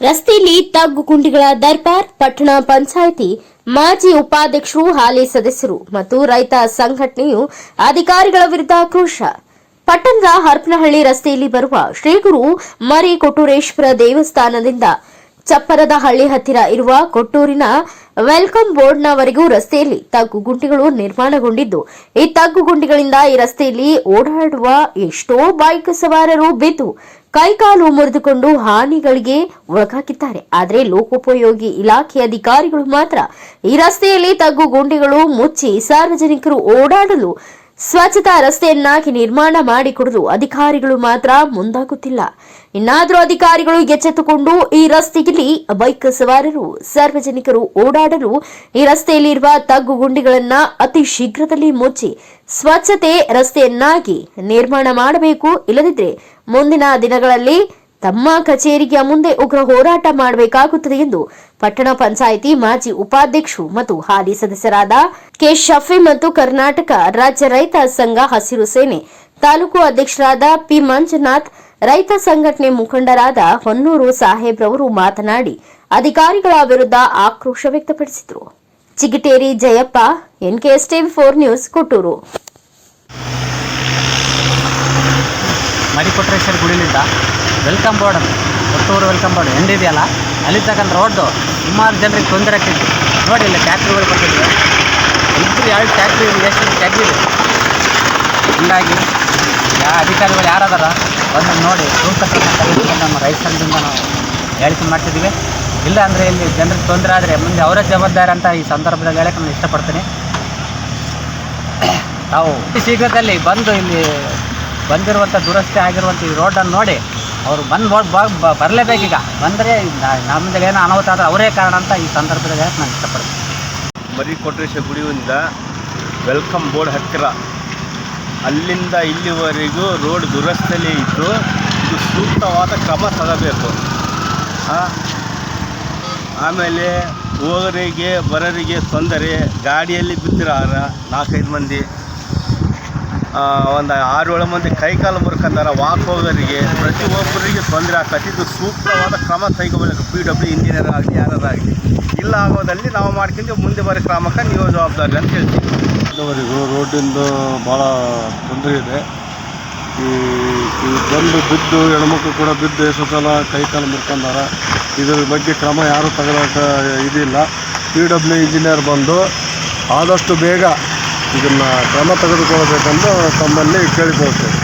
ರಸ್ತೆಯಲ್ಲಿ ತಗ್ಗು ಗುಂಡಿಗಳ ದರ್ಬಾರ್ ಪಟ್ಟಣ ಪಂಚಾಯಿತಿ, ಮಾಜಿ ಉಪಾಧ್ಯಕ್ಷರು, ಹಾಲಿ ಸದಸ್ಯರು ಮತ್ತು ರೈತ ಸಂಘಟನೆಯು ಅಧಿಕಾರಿಗಳ ವಿರುದ್ಧ ಆಕ್ರೋಶ. ಪಟ್ಟಣದ ಹರಪನಹಳ್ಳಿ ರಸ್ತೆಯಲ್ಲಿ ಬರುವ ಶ್ರೀಗುರು ಮರಿ ಕೊಟ್ಟೂರೇಶ್ವರ ದೇವಸ್ಥಾನದಿಂದ ಚಪ್ಪರದ ಹಳ್ಳಿ ಹತ್ತಿರ ಇರುವ ಕೊಟ್ಟೂರಿನ ವೆಲ್ಕಮ್ ಬೋರ್ಡ್ನವರೆಗೂ ರಸ್ತೆಯಲ್ಲಿ ತಗ್ಗು ಗುಂಡಿಗಳು ನಿರ್ಮಾಣಗೊಂಡಿದ್ದು, ಈ ತಗ್ಗು ಗುಂಡಿಗಳಿಂದ ಈ ರಸ್ತೆಯಲ್ಲಿ ಓಡಾಡುವ ಎಷ್ಟೋ ಬೈಕ್ ಸವಾರರು ಬಿದ್ದು ಕೈಕಾಲು ಮುರಿದುಕೊಂಡು ಹಾನಿಗಳಿಗೆ ಒಳಗಾಗಿದ್ದಾರೆ. ಆದರೆ ಲೋಕೋಪಯೋಗಿ ಇಲಾಖೆ ಅಧಿಕಾರಿಗಳು ಮಾತ್ರ ಈ ರಸ್ತೆಯಲ್ಲಿ ತಗ್ಗು ಗುಂಡಿಗಳು ಮುಚ್ಚಿ ಸಾರ್ವಜನಿಕರು ಓಡಾಡಲು ಸ್ವಚ್ಛತಾ ರಸ್ತೆಯನ್ನಾಗಿ ನಿರ್ಮಾಣ ಮಾಡಿಕೊಡಲು ಅಧಿಕಾರಿಗಳು ಮಾತ್ರ ಮುಂದಾಗುತ್ತಿಲ್ಲ. ಇನ್ನಾದರೂ ಅಧಿಕಾರಿಗಳು ಎಚ್ಚೆತ್ತುಕೊಂಡು ಈ ರಸ್ತೆಯಲ್ಲಿ ಬೈಕ್ ಸವಾರರು, ಸಾರ್ವಜನಿಕರು ಓಡಾಡಲು ಈ ರಸ್ತೆಯಲ್ಲಿರುವ ತಗ್ಗು ಗುಂಡಿಗಳನ್ನ ಅತಿ ಶೀಘ್ರದಲ್ಲಿ ಮುಚ್ಚಿ ಸ್ವಚ್ಛತೆ ರಸ್ತೆಯನ್ನಾಗಿ ನಿರ್ಮಾಣ ಮಾಡಬೇಕು. ಇಲ್ಲದಿದ್ದರೆ ಮುಂದಿನ ದಿನಗಳಲ್ಲಿ ತಮ್ಮ ಕಚೇರಿಯ ಮುಂದೆ ಉಗ್ರ ಹೋರಾಟ ಮಾಡಬೇಕಾಗುತ್ತದೆ ಎಂದು ಪಟ್ಟಣ ಪಂಚಾಯಿತಿ ಮಾಜಿ ಉಪಾಧ್ಯಕ್ಷರು ಮತ್ತು ಹಾಲಿ ಸದಸ್ಯರಾದ ಕೆ ಶಫಿ ಮತ್ತು ಕರ್ನಾಟಕ ರಾಜ್ಯ ರೈತ ಸಂಘ ಹಸಿರು ಸೇನೆ ತಾಲೂಕು ಅಧ್ಯಕ್ಷರಾದ ಪಿ ಮಂಜುನಾಥ್, ರೈತ ಸಂಘಟನೆ ಮುಖಂಡರಾದ ಹೊನ್ನೂರು ಸಾಹೇಬ್ರವರು ಮಾತನಾಡಿ, ಅಧಿಕಾರಿಗಳ ವಿರುದ್ಧ ಆಕ್ರೋಶ ವ್ಯಕ್ತಪಡಿಸಿದರು. Chigateri Jayappa NKS TV four news, Kotturu. Marikotreshwara ಗುಡಿಲಿಂದ welcome board ಅಂತ ಕೊಟ್ಟೂರು ವೆಲ್ಕಮ್ ಬೋರ್ಡ್ ಎಂದಿದೆಯಲ್ಲ ಅಲ್ಲಿ ತಗೊಂಡು ರೋಡ್ದು ಸುಮಾರು ಜನರಿಗೆ ತೊಂದರೆ ಆಗ್ತಿತ್ತು. ನೋಡಿ ಇಲ್ಲಿ ಟ್ಯಾಕ್ಟ್ರಿಗಳು ಬರ್ತಿದ್ವಿ. ಇಬ್ಬರು ಎರಡು ಟ್ಯಾಕ್ಟ್ರಿ ಎಷ್ಟು ಟ್ಯಾಕ್ಟ್ರಿ ಇದೆ. ಹೀಗಾಗಿ, ಯಾ ಅಧಿಕಾರಿಗಳು ಯಾರದಾರ ಬಂದು ನೋಡಿ ಸೂಕ್ತ ನಮ್ಮ ರೈತರಿಂದ ನಾವು ಹೇಳಿಕೆ ಮಾಡ್ತಿದ್ದೀವಿ. ಇಲ್ಲ ಅಂದರೆ ಇಲ್ಲಿ ಜನರಿಗೆ ತೊಂದರೆ ಆದರೆ ಮುಂದೆ ಅವರೇ ಜವಾಬ್ದಾರಿ ಅಂತ ಈ ಸಂದರ್ಭದಲ್ಲಿ ಹೇಳಕ್ಕೆ ನಾನು ಇಷ್ಟಪಡ್ತೀನಿ. ತಾವು ಶೀಘ್ರದಲ್ಲಿ ಬಂದು ಇಲ್ಲಿ ಬಂದಿರುವಂಥ ದುರಸ್ತಿ ಆಗಿರುವಂಥ ಈ ರೋಡನ್ನು ನೋಡಿ. ಅವರು ಬಂದು ಬರಲೇಬೇಕೀಗ ಬಂದರೆ ನಮ್ಮಲ್ಲಿ ಏನೋ ಅನಾಹುತ ಆದರೆ ಅವರೇ ಕಾರಣ ಅಂತ ಈ ಸಂದರ್ಭದಲ್ಲಿ ಹೇಳಕ್ಕೆ ನಾನು ಇಷ್ಟಪಡ್ತೀನಿ. ಮರಿ ಕೊಟ್ರೇಶ್ವರ ಗುಡಿಯಿಂದ ವೆಲ್ಕಮ್ ಬೋರ್ಡ್ ಹತ್ತಿರ. ಅಲ್ಲಿಂದ ಇಲ್ಲಿವರೆಗೂ ರೋಡ್ ದುರಸ್ತಿಯಲ್ಲಿ ಇದ್ದು ಇದು ಸೂಕ್ತವಾದ ಕ್ರಮ ತಗೋಬೇಕು ಆಮೇಲೆ ಹೋಗೋರಿಗೆ, ಬರೋರಿಗೆ ತೊಂದರೆ, ಗಾಡಿಯಲ್ಲಿ ಬಿದ್ದಿರೋ ನಾಲ್ಕೈದು ಮಂದಿ. ಒಂದು ಆರು ಏಳು ಮಂದಿ ಕೈಕಾಲು ಮುರ್ಕಂದಾರ ವಾಕ್ ಹೋಗೋರಿಗೆ ಪ್ರತಿಯೊಬ್ಬರಿಗೆ ತೊಂದರೆ ಆಗ್ತೈತಿ. ಇದು ಸೂಕ್ತವಾದ ಕ್ರಮ ಕೈಗೊಳ್ಳಬೇಕು. ಪಿ ಡಬ್ಲ್ಯೂ ಇಂಜಿನಿಯರ್ ಆಗಲಿ ಯಾರಾಗಲಿ ಇಲ್ಲ ಆಗೋದಲ್ಲಿ ನಾವು ಮಾಡ್ಕೊಂಡು ಮುಂದೆ ಬರೋ ಕ್ರಮಕ್ಕೆ ನೀವು ಜವಾಬ್ದಾರಿ ಅಂತ ಹೇಳ್ತೀವಿ. ರೋಡ್ ರೋಡಿಂದು ಭಾಳ ತೊಂದರೆ ಇದೆ. ಈ ಬಂದು ಬಿದ್ದು ಹೆಣ್ಮಕ್ಳು ಕೂಡ ಬಿದ್ದು ಎಷ್ಟೋ ಕೈ ಕಾಲು ಮುರ್ಕೊಂಡಾರ. ಇದ್ರ ಬಗ್ಗೆ ಕ್ರಮ ಯಾರೂ ತಗೊಳ್ಳೋಕೆ ಇದಿಲ್ಲ. ಪಿ ಡಬ್ಲ್ಯೂ ಇಂಜಿನಿಯರ್ ಬಂದು ಆದಷ್ಟು ಬೇಗ ಇದನ್ನು ಕ್ರಮ ತೆಗೆದುಕೊಳ್ಳಬೇಕೆಂದು ತಮ್ಮಲ್ಲಿ ಕೇಳಿಕೊಳ್ತೇವೆ